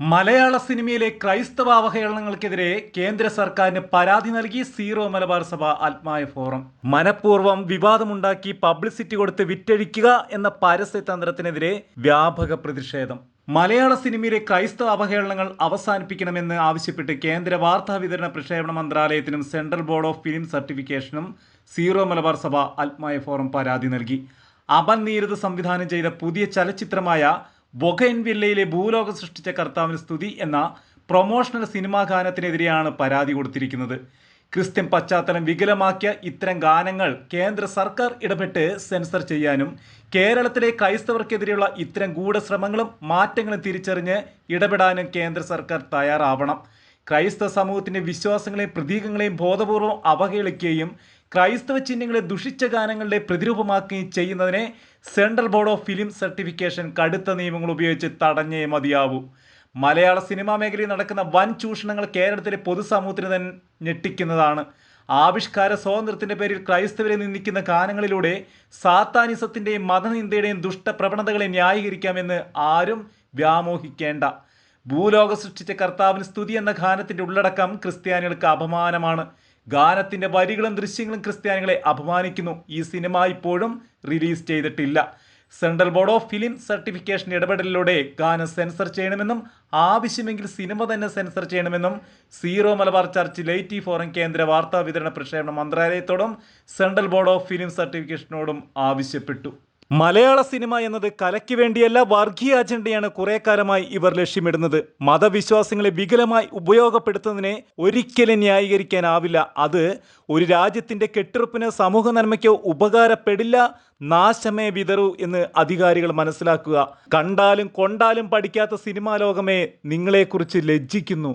മലയാള സിനിമയിലെ ക്രൈസ്തവ അവഹേളനങ്ങൾക്കെതിരെ കേന്ദ്ര സർക്കാരിന് പരാതി നൽകി സീറോ മലബാർ സഭ ആത്മായ ഫോറം. മനഃപൂർവം വിവാദമുണ്ടാക്കി പബ്ലിസിറ്റി കൊടുത്ത് വിറ്റഴിക്കുക എന്ന പരസ്യതന്ത്രത്തിനെതിരെ വ്യാപക പ്രതിഷേധം. മലയാള സിനിമയിലെ ക്രൈസ്തവ അവഹേളനങ്ങൾ അവസാനിപ്പിക്കണമെന്ന് ആവശ്യപ്പെട്ട് കേന്ദ്ര വാർത്താ വിതരണ പ്രക്ഷേപണ മന്ത്രാലയത്തിനും സെൻട്രൽ ബോർഡ് ഓഫ് ഫിലിം സർട്ടിഫിക്കേഷനും സീറോ മലബാർ സഭ ആത്മായ ഫോറം പരാതി നൽകി. അപൻ നീരത് സംവിധാനം ചെയ്ത പുതിയ ചലച്ചിത്രമായ ബൊഗൈൻവില്ലയിലെ ഭൂലോകം സൃഷ്ടിച്ച കർത്താവിന് സ്തുതി എന്ന പ്രൊമോഷണൽ സിനിമാ ഗാനത്തിനെതിരെയാണ് പരാതി കൊടുത്തിരിക്കുന്നത്. ക്രിസ്ത്യൻ പശ്ചാത്തലം വികലമാക്കിയ ഇത്തരം ഗാനങ്ങൾ കേന്ദ്ര സർക്കാർ ഇടപെട്ട് സെൻസർ ചെയ്യാനും കേരളത്തിലെ ക്രൈസ്തവർക്കെതിരെയുള്ള ഇത്തരം ഗൂഢശ്രമങ്ങളും മാറ്റങ്ങളും തിരിച്ചറിഞ്ഞ് ഇടപെടാനും കേന്ദ്ര സർക്കാർ തയ്യാറാവണം. ക്രൈസ്തവ സമൂഹത്തിന്റെ വിശ്വാസങ്ങളെയും പ്രതീകങ്ങളെയും ബോധപൂർവം അവഹേളിക്കുകയും ക്രൈസ്തവ ചിഹ്നങ്ങളെ ദുഷിച്ച ഗാനങ്ങളുടെ പ്രതിരൂപമാക്കുകയും ചെയ്യുന്നതിനെ central board of film certification കടുത്ത നിയമങ്ങൾ ഉപയോഗിച്ച് തടഞ്ഞേ മതിയാവൂ. മലയാള സിനിമാ മേഖലയിൽ നടക്കുന്ന വൻ ചൂഷണങ്ങൾ കേരളത്തിലെ പൊതുസമൂഹത്തിന് തന്നെ ഞെട്ടിക്കുന്നതാണ്. ആവിഷ്കാര സ്വാതന്ത്ര്യത്തിന്റെ പേരിൽ ക്രൈസ്തവരെ നിന്ദിക്കുന്ന ഗാനങ്ങളിലൂടെ സാത്താനിസത്തിന്റെയും മതനിന്ദയുടെയും ദുഷ്ടപ്രവണതകളെ ന്യായീകരിക്കാമെന്ന് ആരും വ്യാമോഹിക്കേണ്ട. ഭൂലോക സൃഷ്ടിച്ച കർത്താവിന് സ്തുതി എന്ന ഗാനത്തിന്റെ ഉള്ളടക്കം ക്രിസ്ത്യാനികൾക്ക് അപമാനമാണ്. ഗാനത്തിന്റെ വരികളും ദൃശ്യങ്ങളും ക്രിസ്ത്യാനികളെ അപമാനിക്കുന്നു. ഈ സിനിമ ഇപ്പോഴും റിലീസ് ചെയ്തിട്ടില്ല. Central board of film certification ഇടപെടലിലൂടെ ഗാനം സെൻസർ ചെയ്യണമെന്നും ആവശ്യമെങ്കിൽ സിനിമ തന്നെ സെൻസർ ചെയ്യണമെന്നും Syro Malabar church laity forum കേന്ദ്ര വാർത്താ വിതരണ പ്രക്ഷേപണ മന്ത്രാലയത്തോടും സെൻട്രൽ ബോർഡ് ഓഫ് ഫിലിം സർട്ടിഫിക്കേഷനോടും ആവശ്യപ്പെട്ടു. മലയാള സിനിമ എന്നത് കലയ്ക്ക് വേണ്ടിയല്ല വർഗീയ അജണ്ടയാണ് കുറെ കാലമായി ഇവർ ലക്ഷ്യമിടുന്നത്. മതവിശ്വാസങ്ങളെ വികലമായി ഉപയോഗപ്പെടുത്തുന്നതിനെ ഒരിക്കലും ന്യായീകരിക്കാനാവില്ല. അത് ഒരു രാജ്യത്തിന്റെ കെട്ടുറപ്പിന് സമൂഹ നന്മയ്ക്കോ ഉപകാരപ്പെടില്ല നാശമേ വിതറൂ എന്ന് അധികാരികൾ മനസ്സിലാക്കുക. കണ്ടാലും കൊണ്ടാലും പഠിക്കാത്ത സിനിമാ ലോകമേ നിങ്ങളെക്കുറിച്ച് ലജ്ജിക്കുന്നു.